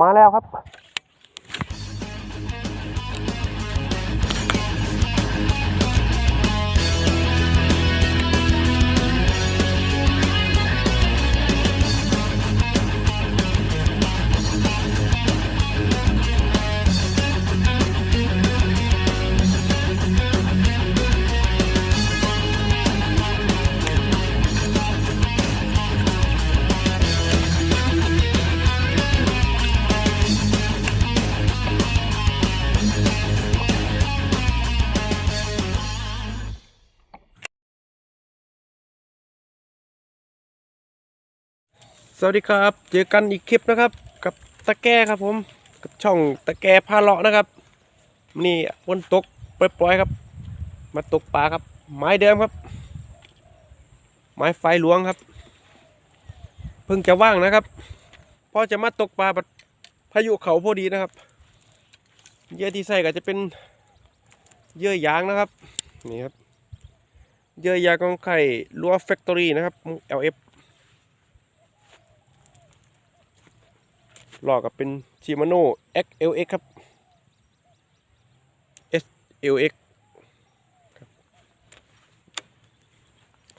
มาแล้วครับ วัสดีครับ เจอกันอีกคลิปนะครับ กับตะแก้ครับผมกับช่องตะแก้พาเลาะนะครับ นี่วนตกปล่อยๆครับ มาตกปลาครับ ไม้เดิมครับ ไม้ไฟหลวงครับ เพิ่งจะว่างนะครับพอจะมาตกปลาบัดพายุเขาพอดีนะครับเยื่อที่ใส่ก็จะเป็นเยื่อยางนะครับนี่ครับเยื่อยางของไข่ลัวแฟคทอรี่นะครับ LF หลอกกับเป็นชิมาโน่ XLX ครับ SLX ครับ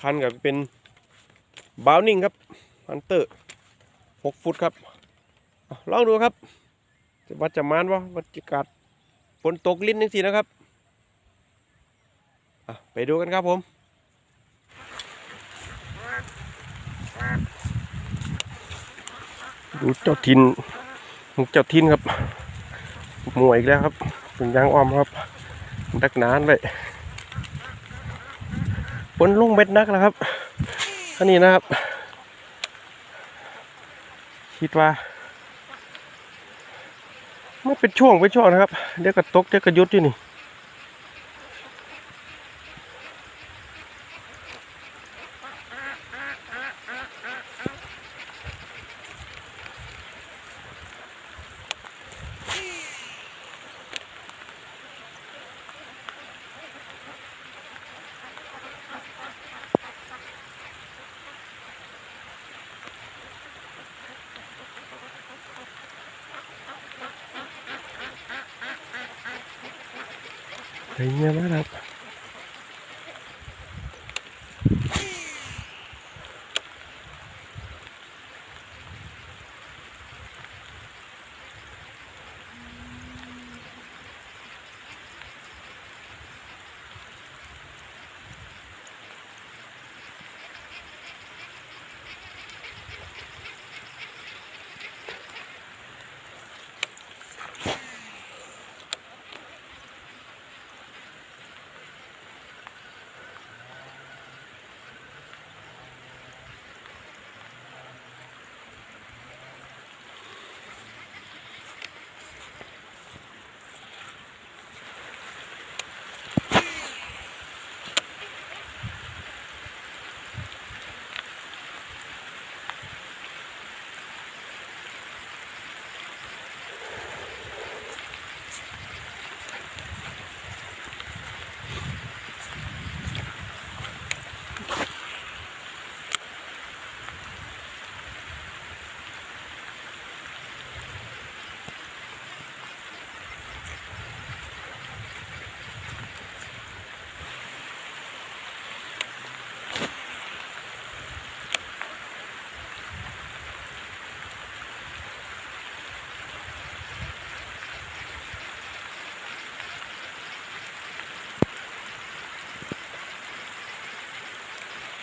คันกับเป็นบ o วนิงครับฮันเตอร์6ฟุตครับลองดูครับวัดจะมานวะบรรยากาศฝนตกลิ้นนึงสินะครับไปดูกันครับผม ดูเจ้าทินเจ้าทินครับหมวยอีกแล้วครับถึงยางอ้อมครับ ดักนานเลยฝนลงเม็ดนักแล้วครับอันนี้นะครับ คิดว่าไม่เป็นช่วงเป็นช่วงนะครับ เดี๋ยวก็ตกเดี๋ยวก็ยุดอยู่นี่ ไอ้เงี้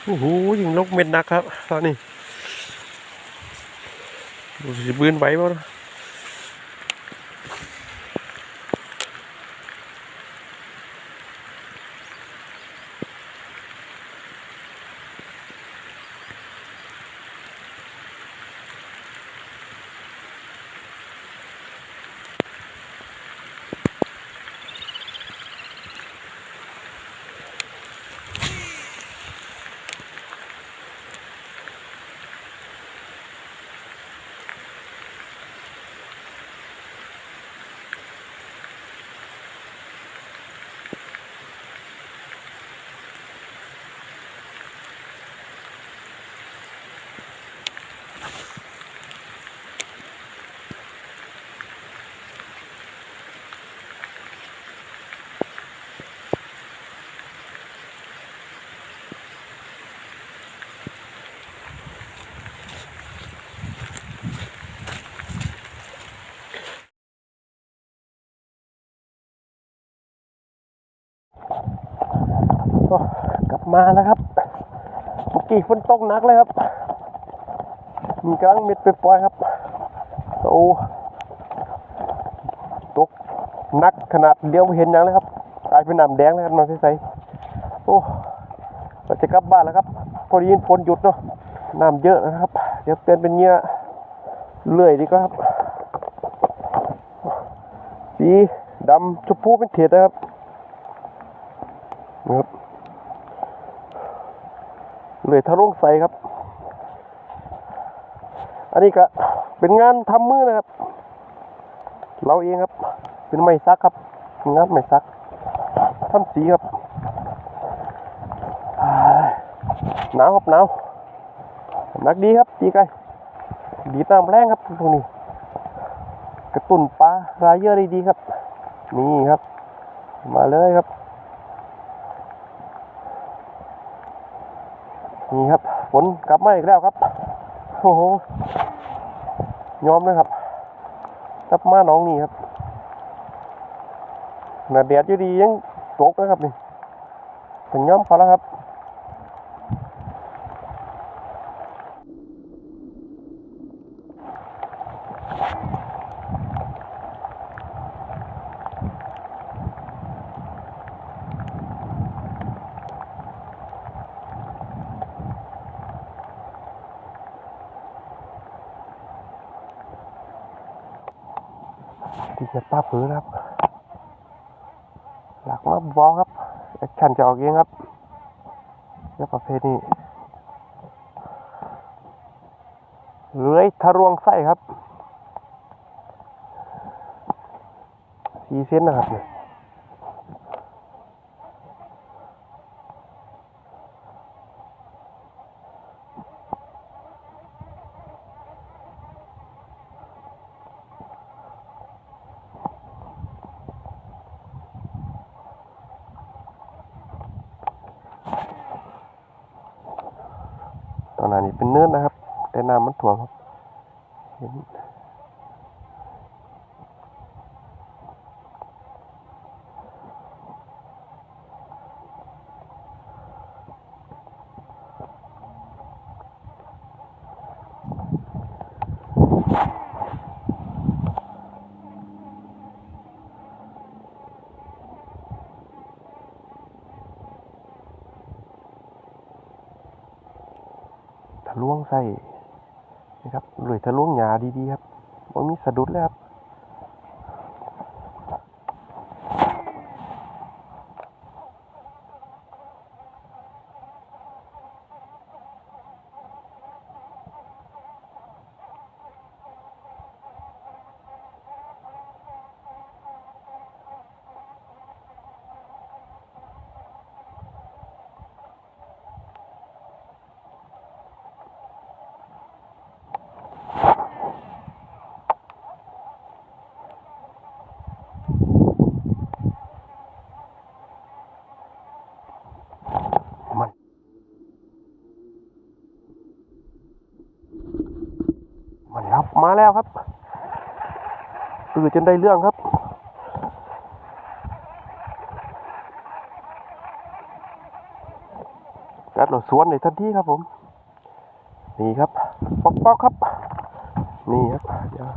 โอ้โหยิงนกเม็ดนักครับ ตอนนี้ดูสิบืนไหวบ้าง มาแล้วครับเมื่อกี้ฝนตกหนักเลยครับ มีกำลังเม็ดไปปล่อยครับโอ้ตกหนักขนาดเดียวเห็นยังเลยครับกลายเป็นน้ำแดงแล้วครับน้องใสๆโอ้เราจะกลับบ้านแล้วครับ พอดีฝนหยุดเนาะน้ำเยอะนะครับ เดี๋ยวเปลี่ยนเป็นเงี้ยเลื่อยดีกว่าครับ สีดำชมพูเป็นเทศนะครับนะครับ เลยทะลุงใสครับ อันนี้ก็เป็นงานทำมือนะครับ เราเองครับ เป็นไม้ซักครับนงานไม้ซักทำสีครับหนาวครับหนาวหนักดีครับตีไก่ดีตามแรงครับพวกนี้ กระตุ้นปลารายเยอะดีๆครับ นี่ครับ มาเลยครับ นี่ครับฝนกลับมาอีกแล้วครับโอ้โหยอมนะครับกลับมาหน้องนี่ครับหนาแดดอยู่ดียังตกนะครับนี่ถึงยอมพอแล้วครับ ที่เจ็ดป้าผือนครับ หลักมาบอลครับแอคชั่นจะออกเองครับเรื่องประเภทนี้เลื้อยทะลวงไส้ครับสีเส้นนะครับเนี่ยตอนนั้นนี่เป็นเนื้อนะครับ ถั่วงครับเห็นทะลวงไส้ ครับหรือทะลวงหยาดีๆครับมันมีสะดุดแลยครับ มัน มาแล้วครับตื่นจนได้เรื่องครับกัดเราสวนในทันทีครับผม นี่ครับปอกปอกครับ นี่ครับเดี๋ยว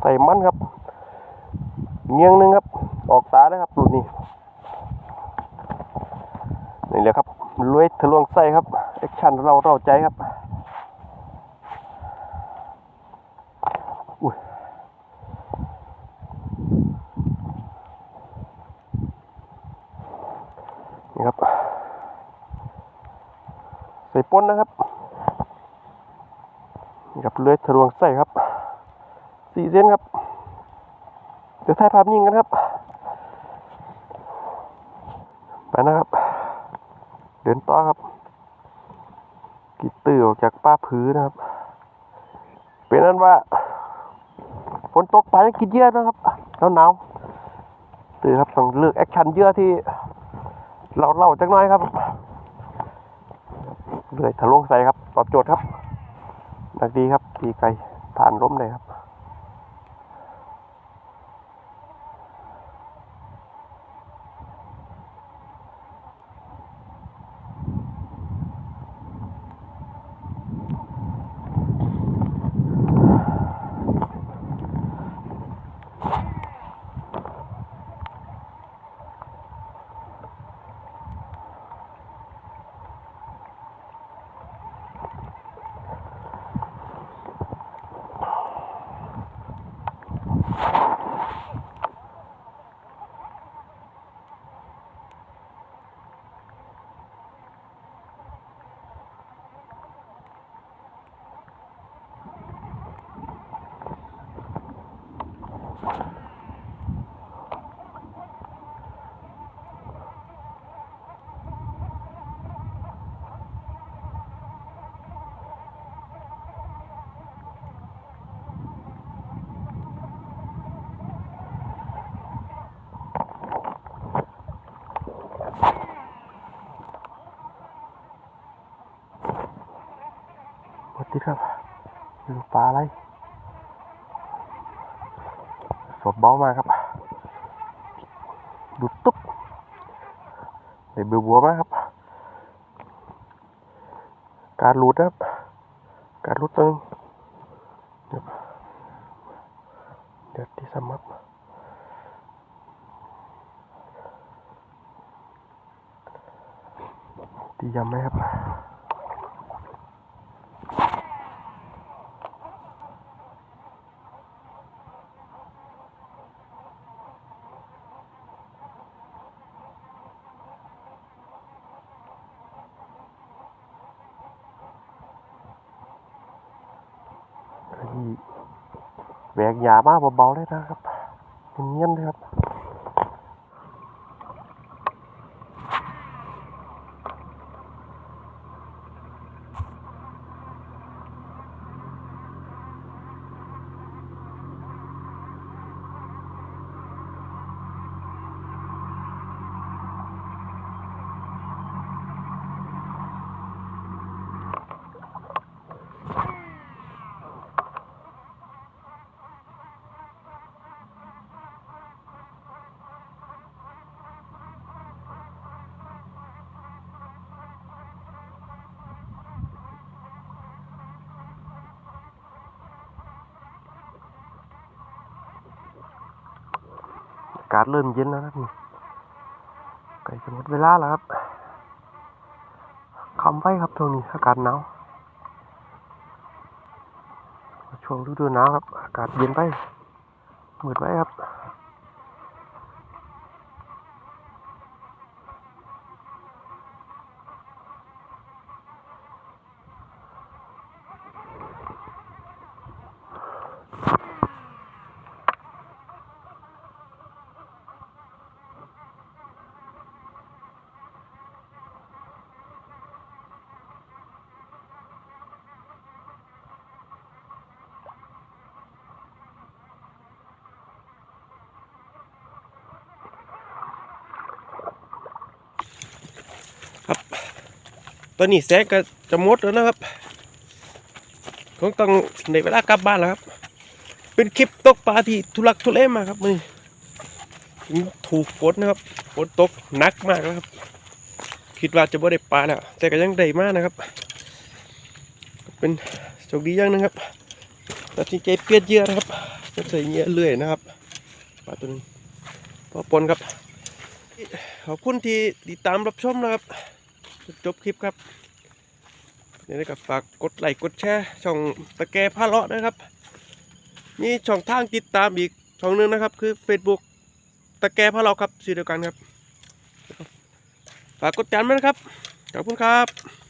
ใส่มันครับเงียงนึงครับ ออกตาเลยครับหลุดนี่นี่แหละครับรวยทะลวงไส้ครับ ชันเราเราใจครับ อุ้ยนี่ครับ ใส่ป้นนะครับ นี่ครับเลื้อยทะลวงไส้ครับสี่เส้นครับ เดี๋ยวถ่ายภาพนิ่งกันครับ ไปนะครับ เดินต่อครับ ตื่อออกจากป้าพื้นนะครับ เป็นนั้นว่าฝนตกไปกินเยอะนะครับแล้วหนาวตื่อครับต้องเลือกแอคชั่นเยอะที่ เราเล่าจักน้อยครับเลยทะลวงใส่ครับ ตอบโจทย์ครับดักดีครับดีไก่ฐานล้มเลยครับ ครับไม่รู้ปลาอะไร สดเบามากครับ ดูตุ๊บได้เบือบัวมากครับ การหลุดครับ การหลุดตึงเดี๋ยวเดี๋ยวที่สมับตียำไหมครับ ที่ แบกยามาเบาๆเลยนะครับเงียบๆเลยครับ อากาศเริ่มเย็นแล้วนะครับนี่ใกล้จะหมดเวลาแล้วครับคำไว้ครับช่วงนี้อากาศหนาวช่วงฤดูหนาวครับอากาศเย็นไปมืดไว้ครับ ตอนนี้แสงก็จะหมดแล้วนะครับคงต้องในเวลากลับบ้านแล้วครับ เป็นคลิปตกปลาที่ทุลักทุเลมากครับมือถูกฝนนะครับฝนตกหนักมากแล้วครับ คิดว่าจะบ่ได้ปลาแล้วแต่ก็ยังได้มากนะครับ เป็นโชคดีอย่างนึงครับตัดสินใจเปลี่ยนเยื่อนะครับจะใส่เยื่อเลื่อยนะครับปลาตัวนึงพอปนครับ ขอบคุณที่ติดตามรับชมนะครับ จบคลิปครับอยวนะครับฝากกดไลค์กดแชร์ช่องตะแกผ้าเลาะนะครับมีช่องทางติดตามอีกช่องหนึงนะครับ คือ Facebook ตะแกผ้าเลาะครับชื่อเดียวกันครับฝากกดติดตามนะครับขอบคุณครับ